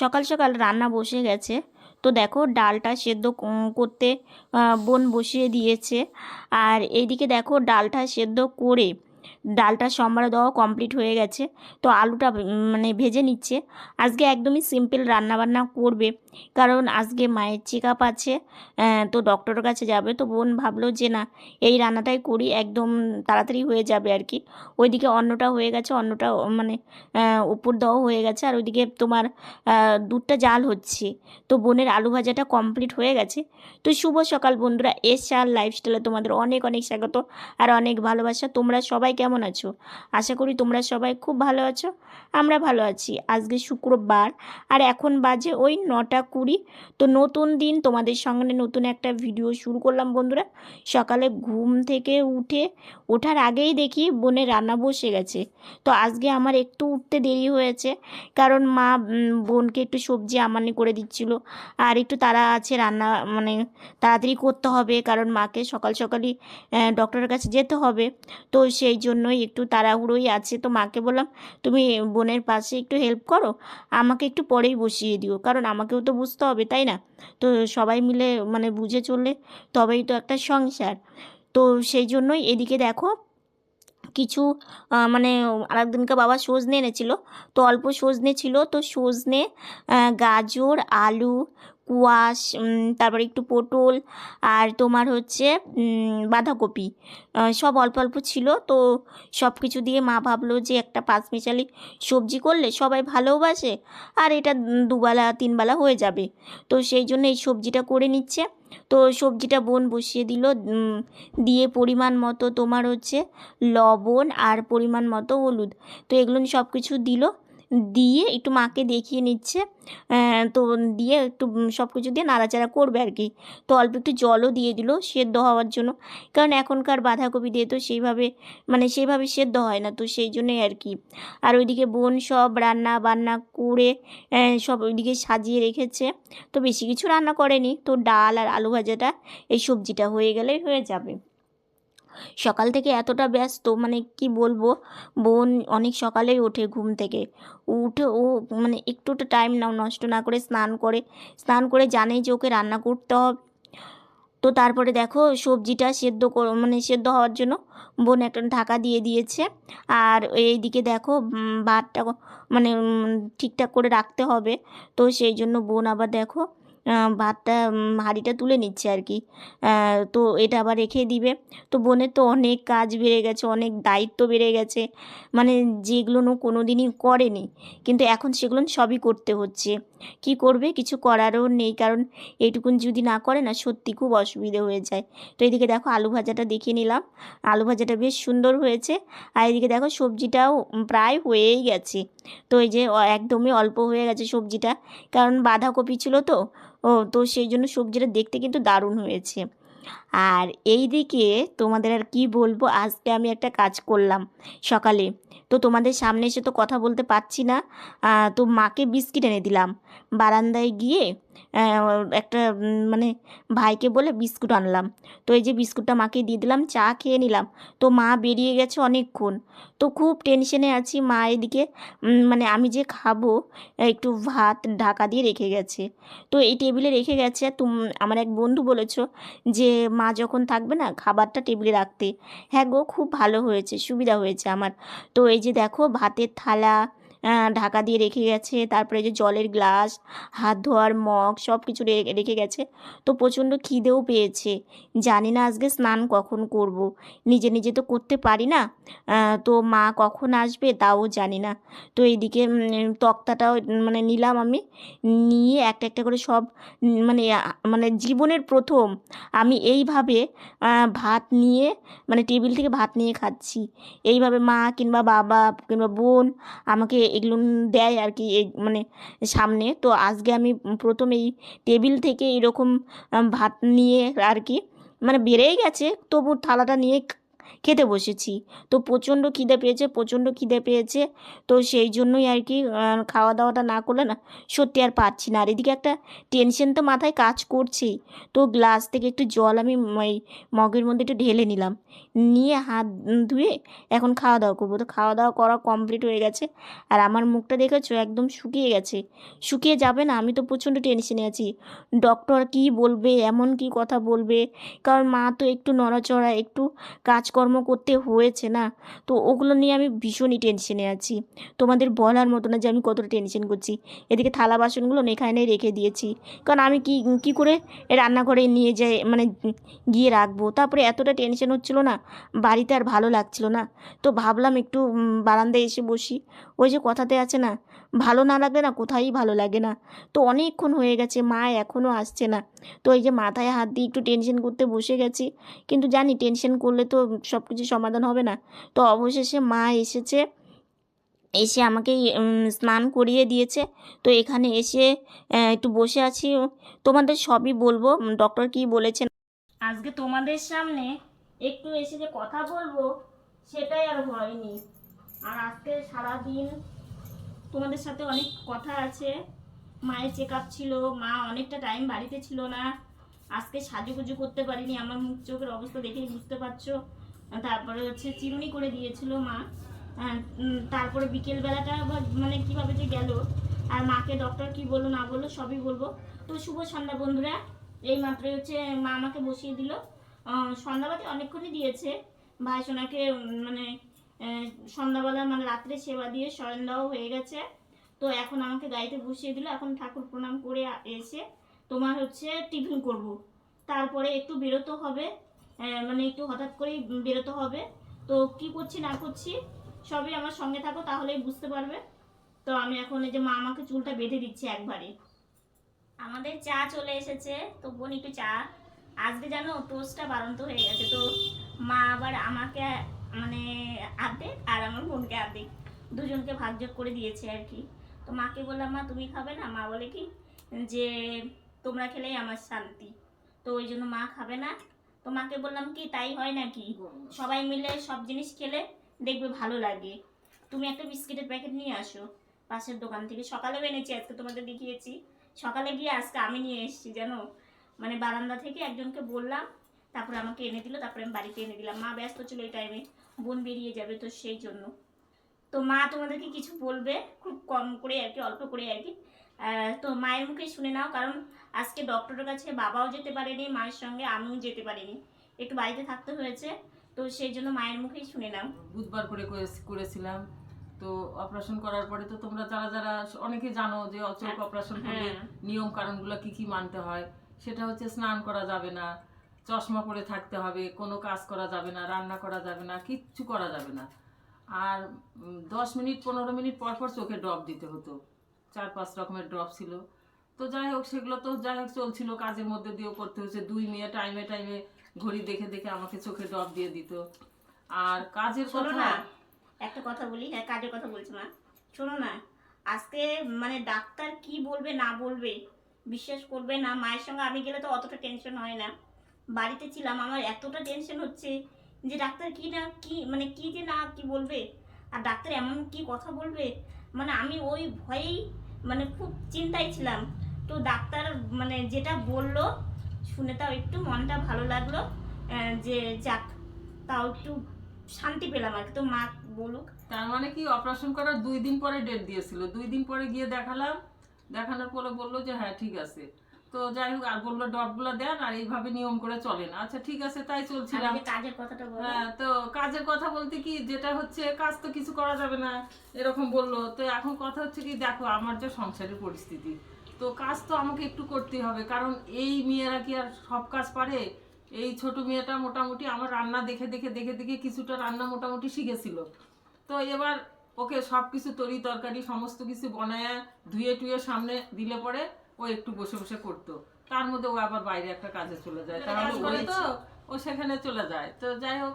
সকাল সকাল রান্না বসে গেছে। তো দেখো ডালটা সেদ্ধ করতে বোন বসিয়ে দিয়েছে। আর এইদিকে দেখো ডালটা সেদ্ধ করে ডালটা সম্বারে দেওয়া কমপ্লিট হয়ে গেছে। তো আলুটা মানে ভেজে নিচ্ছে। আজকে একদমই সিম্পল রান্নাবান্না করবে। কারণ আজকে মায়ের চেক আপ আছে তো ডক্টরের কাছে যাবে। তো বোন ভাবলো যে না, এই রান্নাটাই করি, একদম তাড়াতাড়ি হয়ে যাবে আর কি। ওইদিকে অন্নটা হয়ে গেছে, অন্নটা মানে উপর দেওয়াও হয়ে গেছে। আর ওইদিকে তোমার দুধটা জাল হচ্ছে। তো বোনের আলু ভাজাটা কমপ্লিট হয়ে গেছে। তো শুভ সকাল বন্ধুরা এস চাল লাইফস্টাইলে তোমাদের অনেক অনেক স্বাগত আর অনেক ভালোবাসা। তোমরা সবাই কেমন আছো? আশা করি তোমরা সবাই খুব ভালো আছো, আমরা ভালো আছি। আজকে শুক্রবার, আর এখন বাজে ওই নটা কুড়ি তো নতুন দিন তোমাদের সঙ্গে নতুন একটা ভিডিও শুরু করলাম বন্ধুরা। সকালে ঘুম থেকে উঠে, ওঠার আগেই দেখি বোনের রান্না বসে গেছে। তো আজকে আমার একটু উঠতে দেরি হয়েছে, কারণ মা বোনকে একটু সবজি আমানি করে দিচ্ছিল। আর একটু তারা আছে রান্না মানে তাড়াতাড়ি করতে হবে, কারণ মাকে সকাল সকালই ডক্টরের কাছে যেতে হবে। তো সেই জন্যই একটু তাড়াহুড়োই আছে। তো মাকে বললাম, তুমি বোনের পাশে একটু হেল্প করো, আমাকে একটু পরেই বসিয়ে দিও। কারণ আমাকেও তো বুঝতে হবে, তাই না? তো সবাই মিলে মানে বুঝে চললে তবেই তো একটা সংসার। তো সেই জন্যই এদিকে দেখো কিছু মানে আরেকদিনকে বাবা সজনে এনেছিল। তো অল্প সজনে ছিল। তো সজনে গাজর, আলু, কুয়াশ তারপরে একটু পটল আর তোমার হচ্ছে বাঁধাকপি সব অল্প অল্প ছিল। তো সব কিছু দিয়ে মা ভাবলো যে একটা পাঁচমিশালি সবজি করলে সবাই ভালোবাসে আর এটা দুবেলা, তিনবেলা হয়ে যাবে। তো সেই জন্য এই সবজিটা করে নিচ্ছে। তো সবজিটা বোন বসিয়ে দিল দিয়ে পরিমাণ মতো তোমার হচ্ছে লবণ আর পরিমাণ মতো হলুদ। তো এগুলো সব কিছু দিল দিয়ে একটু মাকে দেখিয়ে নিচ্ছে তো দিয়ে একটু সব কিছু দিয়ে নাড়াচাড়া করবে আর কি। তো অল্প একটু জলও দিয়ে দিল সেদ্ধ হওয়ার জন্য। কারণ এখনকার বাঁধাকপি দিয়ে তো সেইভাবে মানে সেইভাবে সেদ্ধ হয় না, তো সেই জন্যই আর কি। আর ওইদিকে বোন সব রান্না বান্না করে সব ওইদিকে সাজিয়ে রেখেছে। তো বেশি কিছু রান্না করেনি। তো ডাল আর আলু ভাজাটা, এই সবজিটা হয়ে গেলেই হয়ে যাবে। সকাল থেকে এতটা ব্যস্ত মানে কি বলব? বোন অনেক সকালেই ওঠে ঘুম থেকে। উঠে ও মানে একটুটা টাইম নাও, নষ্ট না করে স্নান করে স্নান করে জানেই যে ওকে রান্না করতে হবে। তো তারপরে দেখো সবজিটা সেদ্ধ মানে সেদ্ধ হওয়ার জন্য বোন একটা ঢাকা দিয়ে দিয়েছে। আর এইদিকে দেখো ভাতটা মানে ঠিকঠাক করে রাখতে হবে। তো সেই জন্য বোন আবার দেখো ভাতটা হাঁড়িটা তুলে নিচ্ছে আর কি। তো এটা আবার রেখে দিবে। তো বোনের তো অনেক কাজ বেড়ে গেছে, অনেক দায়িত্ব বেড়ে গেছে। মানে যেগুলো কোনো দিনই করেনি। কিন্তু এখন সেগুলো সবই করতে হচ্ছে। কি করবে? কিছু করারও নেই। কারণ এইটুকুন যদি না করে না, সত্যি খুব অসুবিধে হয়ে যায়। তো এদিকে দেখো আলু ভাজাটা দেখিয়ে নিলাম। আলু ভাজাটা বেশ সুন্দর হয়েছে। আর এদিকে দেখো সবজিটাও প্রায় হয়েই গেছে। তো এই যে একদমই অল্প হয়ে গেছে সবজিটা। কারণ বাঁধাকপি ছিল তো তো সেই জন্য সবজিটা দেখতে কিন্তু দারুণ হয়েছে। আর এই দিকে তোমাদের আর কি বলব? আজকে আমি একটা কাজ করলাম সকালে। তো তোমাদের সামনে এসে তো কথা বলতে পারছি না। তো মাকে বিস্কিট এনে দিলাম। বারান্দায় গিয়ে একটা মানে ভাইকে বলে বিস্কুট আনলাম। তো এই যে বিস্কুটটা মাকে দিয়ে দিলাম, চা খেয়ে নিলাম। তো মা বেরিয়ে গেছে অনেকক্ষণ। তো খুব টেনশনে আছি মা এদিকে মানে আমি যে খাব একটু ভাত, ঢাকা দিয়ে রেখে গেছে। তো এই টেবিলে রেখে গেছে। তুম, আমার এক বন্ধু বলেছ যে মা যখন থাকবে না, খাবারটা টেবিলে রাখতে। হ্যাঁ গো, খুব ভালো হয়েছে, সুবিধা হয়েছে আমার। তো এই যে দেখো, ভাতের থালা ঢাকা দিয়ে রেখে গেছে। তারপরে যে জলের গ্লাস, হাত ধোয়ার মগ সব কিছু রেখে গেছে। তো প্রচণ্ড খিদেও পেয়েছে। জানি না আজকে স্নান কখন করব। নিজে নিজে তো করতে পারি না। তো মা কখন আসবে তাও জানি না। তো এইদিকে তক্তাটাও মানে নিলাম আমি। নিয়ে একটা একটা করে সব মানে মানে জীবনের প্রথম আমি এইভাবে ভাত নিয়ে মানে টেবিল থেকে ভাত নিয়ে খাচ্ছি। এইভাবে মা কিংবা বাবা কিংবা বোন আমাকে এগুলো দেয় আর কি মানে সামনে। তো আজকে আমি প্রথম এই টেবিল থেকে এরকম ভাত নিয়ে আর কি মানে বেড়েই গেছে। তবু থালাটা নিয়ে খেতে বসেছি। তো প্রচণ্ড খিদে পেয়েছে, প্রচণ্ড খিদে পেয়েছে। তো সেই জন্যই আর কি খাওয়া দাওয়াটা না করলে না সত্যি আর পারছি না। আর এদিকে একটা টেনশন তো মাথায় কাজ করছেই। তো গ্লাস থেকে একটু জল আমি মগের মধ্যে একটু ঢেলে নিলাম। নিয়ে হাত ধুয়ে এখন খাওয়া দাওয়া করব। তো খাওয়া দাওয়া করা কমপ্লিট হয়ে গেছে। আর আমার মুখটা দেখেছ? একদম শুকিয়ে গেছে। শুকিয়ে যাবে না, আমি তো প্রচণ্ড টেনশনে আছি। ডক্টর কি বলবে? এমন কি কথা বলবে? কারণ মা তো একটু নড়াচড়া, একটু কাজকর্ম করতে হয়েছে না, তো ওগুলো নিয়ে আমি ভীষণই টেনশনে আছি। তোমাদের বলার মতো না যে আমি কতটা টেনশন করছি। এদিকে থালা বাসনগুলো এখানে রেখে দিয়েছি। কারণ আমি কি কি করে রান্নাঘরে নিয়ে যাই মানে গিয়ে রাখব? তারপরে এতটা টেনশন হচ্ছিল না, বাড়িতে আর ভালো লাগছিল না। তো ভাবলাম একটু বারান্দায় এসে বসি। ওই যে কথাতে আছে না ভালো না লাগলে না কোথায়ই ভালো লাগে না। তো অনেকক্ষণ হয়ে গেছে, মা এখনও আসছে না। তো এই যে মাথায় হাত দিয়ে একটু টেনশন করতে বসে গেছি। কিন্তু জানি টেনশন করলে তো সব কিছু সমাধান হবে না। তো অবশেষে মা এসেছে, এসে আমাকে স্নান করিয়ে দিয়েছে। তো এখানে এসে একটু বসে আছি। তোমাদের সবই বলব ডক্টর কি বলেছেন? আজকে তোমাদের সামনে একটু এসে যে কথা বলব, সেটাই আর হয়নি। আর আজকে সারাদিন তোমাদের সাথে অনেক কথা আছে। মায়ের চেক আপ ছিল, মা অনেকটা টাইম বাড়িতে ছিল না। আজকে সাজুগুজু করতে পারিনি, আমার মুখ চোখের অবস্থা দেখেই বুঝতে পারছ। তারপরে হচ্ছে চিরুনি করে দিয়েছিল মা। তারপরে বিকেলবেলাটা মানে কীভাবে যে গেল। আর মাকে ডক্টর কি বলল না বলল সবই বলব। তো শুভ সন্ধ্যা বন্ধুরা, এই মাত্রই হচ্ছে মা আমাকে বসিয়ে দিল। সন্ধ্যাবাতি অনেকক্ষণই দিয়েছে। ভাই সোনাকে মানে সন্ধ্যাবেলা মানে রাত্রে সেবা দিয়ে শয়ন দেওয়া হয়ে গেছে। তো এখন আমাকে গাড়িতে বসিয়ে দিল, এখন ঠাকুর প্রণাম করে এসে তোমার হচ্ছে টিফিন করব। তারপরে একটু বেরোতে হবে মানে একটু হঠাৎ করেই বেরোতে হবে। তো কি করছি না করছি সবই আমার সঙ্গে থাকো, তাহলেই বুঝতে পারবে। তো আমি এখন এই যে মা আমাকে চুলটা বেঁধে দিচ্ছে একবারে। আমাদের চা চলে এসেছে, তো বোন একটু চা। আজকে জানো টোস্টটা বাড়ন্ত হয়ে গেছে। তো মা আবার আমাকে মানে আর্ধেক আর আমার বোনকে আর্ধেক দুজনকে ভাগ ভাগযোগ করে দিয়েছে আর কি। তো মাকে বললাম, মা, তুমি খাবে না? মা বলে কি, যে তোমরা খেলেই আমার শান্তি। তো ওই জন্য মা খাবে না। তো মাকে বললাম, কি, তাই হয় নাকি? সবাই মিলে সব জিনিস খেলে দেখবে ভালো লাগে। তুমি একটা বিস্কিটের প্যাকেট নিয়ে আসো। পাশের দোকান থেকে সকালেও এনেছি, আজকে তোমাদের দেখিয়েছি। সকালে গিয়ে আজকে আমি নিয়ে এসেছি, জানো? মানে বারান্দা থেকে একজনকে বললাম, তারপরে আমাকে এনে দিল, তারপরে আমি বাড়িতে এনে দিলাম। মা ব্যস্ত ছিল এই টাইমে বোন বেরিয়ে যাবে তো সেই জন্য। তো মা তোমাদেরকে কিছু বলবে? খুব কম করে আর কি অল্প করে আর কি। তো মায়ের মুখে শুনে নাও কারণ আজকে ডক্টরের কাছে বাবাও যেতে পারেনি মায়ের সঙ্গে আমিও যেতে পারিনি। একটু বাড়িতে থাকতে হয়েছে তো সেই জন্য মায়ের মুখেই শুনে নাও। বুধবার করে করে- করেছিলাম। তো অপারেশন করার পরে তো তোমরা যারা যারা অনেকে জানো যে চোখ অপারেশন করলে হ্যাঁ। নিয়ম কারণগুলো কি কি মানতে হয় সেটা হচ্ছে স্নান করা যাবে না চশমা পরে থাকতে হবে কোনো কাজ করা যাবে না রান্না করা যাবে না কিচ্ছু করা যাবে না। আর দশ মিনিট পনেরো মিনিট পর পর চোখে ড্রপ দিতে হতো। চার পাঁচ রকমের ড্রপ ছিল। তো যাই হোক সেগুলো তো যাই হোক চলছিল কাজের মধ্যে দিয়েও করতে হচ্ছে দুই মেয়ে টাইমে টাইমে ঘড়ি দেখে দেখে আমাকে চোখে ড্রপ দিয়ে দিত। আর কাজের কথা না একটা কথা বলি হ্যাঁ কাজের কথা বলছি মা। শোনো না আজকে মানে ডাক্তার কি বলবে না বলবে বিশ্বাস করবে না? মায়ের সঙ্গে আমি গেলে তো অতটা টেনশন হয় না। বাড়িতে ছিলাম, আমার এতটা টেনশন হচ্ছে যে ডাক্তার কি না, কি মানে কি যে না, কি বলবে? আর ডাক্তার এমন কি কথা বলবে? মানে আমি ওই ভয়েই মানে খুব চিন্তায় ছিলাম। তো ডাক্তার মানে যেটা বলল, শুনে তাও একটু মনটা ভালো লাগল যে যাক, তাও একটু শান্তি পেলাম আর তো মা বলুক। তার মানে কি অপারেশন করার দুই দিন পরে ডেট দিয়েছিল। দুই দিন পরে গিয়ে দেখালাম, দেখানোর পরে বলল যে হ্যাঁ ঠিক আছে। তো যাই হোক আর বলল ডটগুলো দেন আর এইভাবে নিয়ম করে চলেন আচ্ছা ঠিক আছে তাই আমি চলছিলাম কাজের কথাটা হ্যাঁ তো কাজের কথা বলতে কি যেটা হচ্ছে কাজ তো কিছু করা যাবে না এরকম বলল। তো এখন কথা হচ্ছে কি দেখো আমার যে সংসারের পরিস্থিতি তো কাজ তো আমাকে একটু করতেই হবে কারণ এই মেয়েরা কি আর সব কাজ পারে? এই ছোট মেয়েটা মোটামুটি আমার রান্না দেখে দেখে দেখে দেখে কিছুটা রান্না মোটামুটি শিখেছিল। তো এবার ওকে সব কিছু তরি তরকারি সমস্ত কিছু বনায় ধুয়ে টুয়ে সামনে দিলে পরে ও একটু বসে বসে করতো। তার মধ্যে ও আবার বাইরে একটা কাজে চলে যায়। তার কাজ তো? ও সেখানে চলে যায়। তো যাই হোক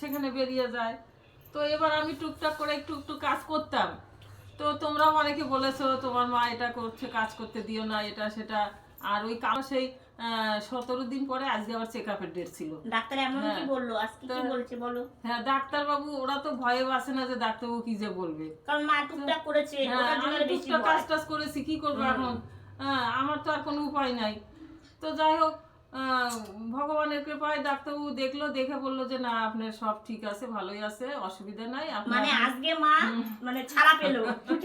সেখানে বেরিয়ে যায়। তো এবার আমি টুকটাক করে একটু একটু কাজ করতাম। তো তোমরাও অনেকে বলেছ তোমার মা এটা করছে কাজ করতে দিও না এটা সেটা। আর ওই কাজ সেই সতেরো দিন পরে আজকে আবার চেক আপের ডেট ছিল। ডাক্তার এমন কি হ্যাঁ। বলল? আজকে কি বলছে বলো? হ্যাঁ ডাক্তারবাবু ওরা তো ভয়ে বাসে না যে ডাক্তারবাবু কি যে বলবে। কারণ মা টুকটাক করেছে হ্যাঁ, ওটার জন্য বেশি কাজ টাজ করেছি কি করব এখন? আমার তো আর কোনো উপায় নাই। তো যাই হোক ভগবানের কৃপায় ডাক্তারবাবু দেখল দেখে বলল যে না আপনার সব ঠিক আছে ভালোই আছে অসুবিধা নাই। মানে আজকে মা মানে ছাড়া পেল।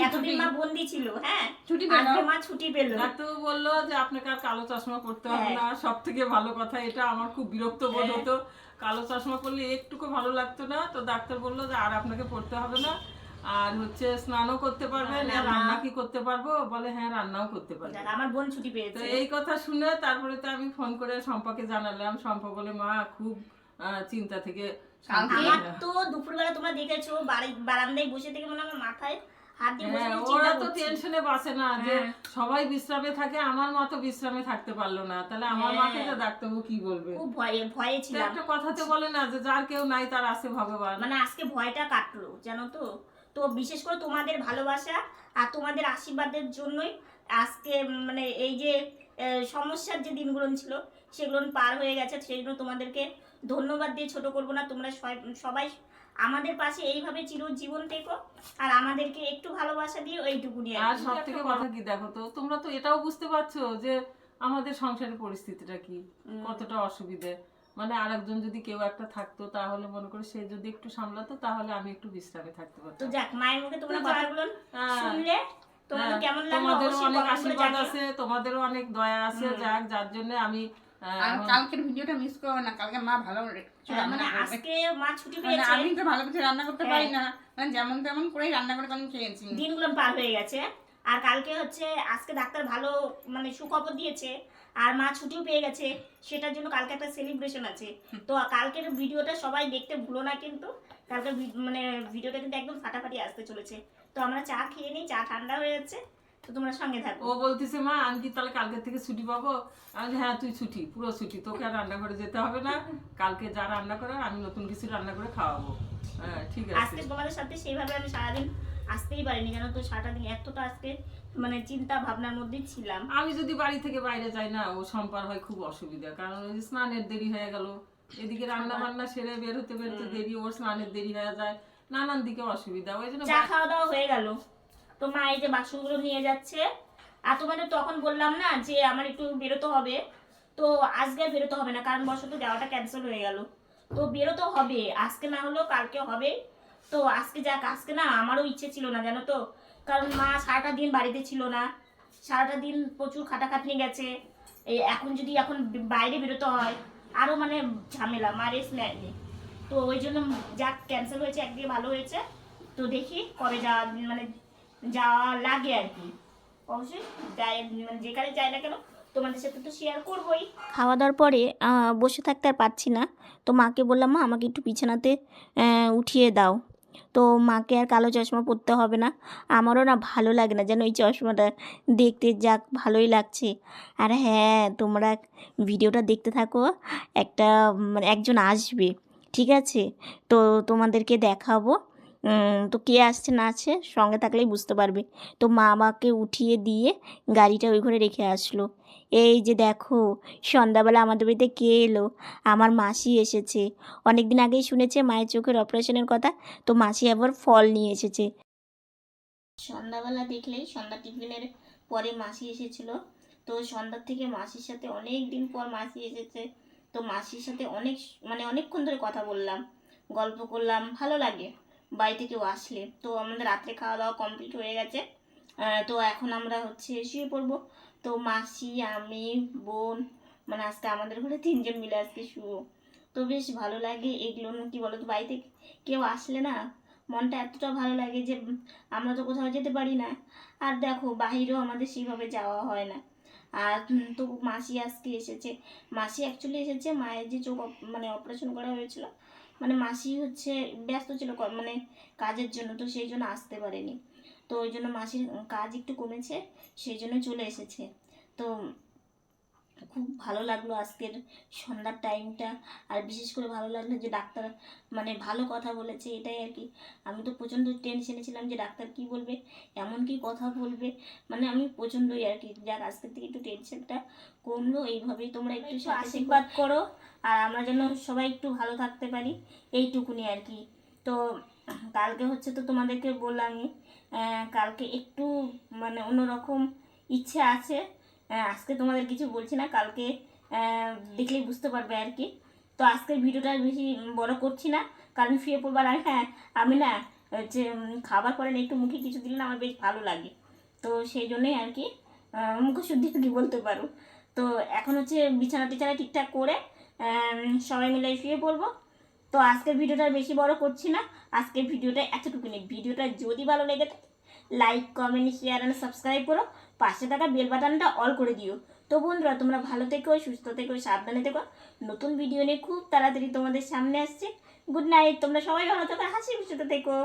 এতদিন মা বন্দি ছিল হ্যাঁ? ছুটি পেল। আজকে মা ছুটি পেল। ডাক্তারবাবু বলল যে আপনাকে আর কালো চশমা পড়তে হবে হ্যাঁ। না। সব থেকে ভালো কথা এটা আমার খুব বিরক্ত বোধ হতো। কালো চশমা পরলে একটুকু ভালো লাগতো না। তো ডাক্তার বলল যে আর আপনাকে পড়তে হবে না। আর হচ্ছে স্নানও করতে পারবেন আর রান্না কি করতে পারব? বলে হ্যাঁ রান্নাও করতে পারব। আমার বোন ছুটি তো পেয়েছে এই কথা শুনে তারপরে তো আমি ফোন করে সম্পাকে জানালাম। সম্পা বলে মা খুব চিন্তা থেকে আমার তো দুপুরবেলা তোমরা দেখেছ বারান্দায় বসে থেকে মনে আমার মাথায় হ্যাঁ, ওরা তো টেনশনে বাসে না যে হ্যাঁ। সবাই বিশ্রামে থাকে আমার মা তো বিশ্রামে থাকতে পারল না। তাহলে আমার মাকে তো ডাক্তারবাবু কি বলবে? খুব ভয়ে ভয়ে তো ছিলাম। একটা কথাতে বলে না যে যার কেউ নাই তার আছে ভগবান। মানে আজকে ভয়টা কাটলো জানো তো? তো বিশেষ করে তোমাদের ভালোবাসা আর তোমাদের আশীর্বাদের জন্যই আজকে মানে এই যে সমস্যার যে দিনগুলো ছিল সেগুলো পার হয়ে গেছে। সেই জন্য তোমাদেরকে ধন্যবাদ দিয়ে ছোট করব না। তোমরা সবাই- সবাই আমাদের পাশে এইভাবে চিরজীবন থেকো। আর আমাদেরকে একটু ভালোবাসা দিয়ে ওইটুকুনি আর সব থেকে কথা কি দেখো তো তোমরা তো এটাও বুঝতে পারছ যে আমাদের সংসারের পরিস্থিতিটা কি? কতটা অসুবিধে? মানে আরেকজন যদি কেউ একটা থাকতো তাহলে মনে করে সে যদি একটু সামলাতো তাহলে আমি একটু বিশ্রামে থাকতে তো যাক মায়ের মুখে তোমরা কথাগুলো হ্যাঁ। শুনলে তোমাদের হ্যাঁ, কেমন লাগল? তোমাদেরও অনেক আশীর্বাদ আছে তোমাদেরও অনেক দয়া আছে যাক যার জন্য আমি আর কালকের ভিডিওটা মিস করো না কালকে মা ভালো কিছু হ্যাঁ, মানে আজকে মা ছুটি মানে পেয়েছে। আমি তো ভালো কিছু রান্না করতে। পারি না মানে যেমন তেমন করেই রান্না করে আমি খেয়েছি। দিনগুলো পার হয়ে গেছে। আর কালকে হচ্ছে আজকে ডাক্তার ভালো মানে সুখবর দিয়েছে। আর মা ছুটিও পেয়ে গেছে। সেটার জন্য কালকে একটা সেলিব্রেশন আছে। তো কালকের ভিডিওটা সবাই দেখতে ভুলো না কিন্তু কালকের মানে ভিডিওটা কিন্তু একদম ফাটাফাটি আসতে চলেছে। তো আমরা চা খেয়ে নিই চা ঠান্ডা হয়ে যাচ্ছে তো তোমরা সঙ্গে থাকো। ও বলতেছে মা আমি কি তাহলে কালকে থেকে ছুটি পাবো? আমি হ্যাঁ তুই ছুটি পুরো ছুটি তোকে আর রান্না করে যেতে হবে না। কালকে যা রান্না করে আমি নতুন কিছু রান্না করে খাওয়াবো। হ্যাঁ ঠিক আছে। আজকে তোমাদের সাথে সেইভাবে আমি সারাদিন আসতেই পারিনি জানো তো সারাটা দিন এতটা আজকে মানে চিন্তা ভাবনার মধ্যেই ছিলাম। আমি যদি বাড়ি থেকে বাইরে যাই না ও সম্পার হয় খুব অসুবিধা। কারণ ওই স্নানের দেরি হয়ে গেল। এদিকে রান্না বান্না সেরে বের হতে বেরোতে দেরি ওর স্নানের দেরি হয়ে যায়। নানান দিকে অসুবিধা। ওই জন্য চা খাওয়া দাওয়া হয়ে গেল। তো মা এই যে বাসনগুলো নিয়ে যাচ্ছে। আর তোমাদের তখন বললাম না যে আমার একটু বেরোতে হবে। তো আজকে বেরোতে হবে না কারণ বশত যাওয়াটা ক্যান্সেল হয়ে গেল। তো বেরোতে হবে আজকে না হলেও কালকে হবে। তো আজকে যাক, আজকে না আমারও ইচ্ছে ছিল না, জানো তো? কারণ মা সারাটা দিন বাড়িতে ছিল না। সারাটা দিন প্রচুর খাটাখাটনি গেছে। এই এখন যদি এখন বাইরে বেরোতে হয় আরও মানে ঝামেলা, মা রেস্ট নেয়নি। তো ওই জন্য যাক ক্যান্সেল হয়েছে, একদিকে ভালো হয়েছে। তো দেখি কবে যাওয়া মানে যাওয়া লাগে আর কি। অবশ্যই যাই মানে যেখানে যাই না কেন, তোমাদের সাথে তো শেয়ার করবোই। খাওয়া দাওয়ার পরে বসে থাকতে আর পারছি না। তো মাকে বললাম, মা, আমাকে একটু বিছানাতে উঠিয়ে দাও। তো মাকে আর কালো চশমা পরতে হবে না। আমারও না ভালো লাগে না যেন ওই চশমাটা দেখতে যাক, ভালোই লাগছে। আর হ্যাঁ তোমরা ভিডিওটা দেখতে থাকো, একটা মানে একজন আসবে, ঠিক আছে? তো তোমাদেরকে দেখাবো তো কে আসছে না আসছে সঙ্গে থাকলেই বুঝতে পারবে। তো মা আমাকে উঠিয়ে দিয়ে গাড়িটা ওই ঘরে রেখে আসলো। এই যে দেখো, সন্ধ্যাবেলা আমাদের বাড়িতে কে এলো? আমার মাসি এসেছে। অনেক দিন আগেই শুনেছে মায়ের চোখের অপারেশনের কথা, তো মাসি আবার ফল নিয়ে এসেছে। সন্ধ্যাবেলা দেখলেই সন্ধ্যা টিফিনের পরে মাসি এসেছিল। তো সন্ধ্যার থেকে মাসির সাথে অনেক দিন পর মাসি এসেছে। তো মাসির সাথে অনেক মানে অনেকক্ষণ ধরে কথা বললাম, গল্প করলাম, ভালো লাগে। বাড়িতে কেউ আসলে। তো আমাদের রাত্রে খাওয়া দাওয়া কমপ্লিট হয়ে গেছে। তো এখন আমরা হচ্ছে শুয়ে পড়ব। তো মাসি, আমি, বোন মানে আজকে আমাদের ঘরে তিনজন মিলে আজকে শুবো তো বেশ ভালো লাগে এগুলো কি বলো তো বাড়িতে কেউ আসলে না মনটা এতটা ভালো লাগে যে আমরা তো কোথাও যেতে পারি না। আর দেখো, বাহিরেও আমাদের সেইভাবে যাওয়া হয় না। আর তো মাসি আজকে এসেছে। মাসি অ্যাকচুয়ালি এসেছে মায়ের যে চোখ মানে অপারেশন করা হয়েছিল। মানে মাসি হচ্ছে ব্যস্ত ছিল মানে কাজের জন্য, তো সেই জন্য আসতে পারেনি। তো ওই জন্য মাসির কাজ একটু কমেছে সেই জন্য চলে এসেছে। তো খুব ভালো লাগল আজকের সন্ধ্যার টাইমটা আর বিশেষ করে ভালো লাগল যে ডাক্তার মানে ভালো কথা বলেছে এটাই আর কি। আমি তো প্রচণ্ড টেনশনে ছিলাম যে ডাক্তার কি বলবে এমন কি কথা বলবে? মানে আমি প্রচণ্ডই আর কি। যাক আজকের থেকে একটু টেনশনটা কমলো এইভাবেই তোমরা একটু আশীর্বাদ করো। আর আমরা যেন সবাই একটু ভালো থাকতে পারি এইটুকুনি আর কি। তো কালকে হচ্ছে তো তোমাদেরকে বললামই কালকে একটু মানে অন্যরকম ইচ্ছে আছে। আজকে তোমাদের কিছু বলছি না, কালকে দেখলেই বুঝতে পারবে আর কি। তো আজকের ভিডিওটা বেশি বড় করছি না, কারণ শুয়ে পড়বার আর হ্যাঁ আমি না, হচ্ছে খাবার পরে একটু মুখে কিছু দিলে আমার বেশ ভালো লাগে। তো সেই জন্যই আর কি মুখশুদ্ধি কি বলতে পারো। তো এখন হচ্ছে বিছানা টিছানা ঠিকঠাক করে সবাই মিলে শুয়ে পড়ব। তো আজকের ভিডিওটা বেশি বড় করছি না। আজকের ভিডিওটা এতটুকুনি। ভিডিওটা যদি ভালো লেগে থাকে like comment share and subscribe করো। পাশে থাকা বেল বাটনটা অল করে দিও। তো বন্ধুরা, তোমরা ভালো থেকো, সুস্থ থেকো, সাবধানে থেকো। নতুন ভিডিও নিয়ে খুব তাড়াতাড়ি তোমাদের সামনে আসছে। গুড নাইট তোমরা সবাই ভালো থেকো, হাসি খুশিতে থেকো।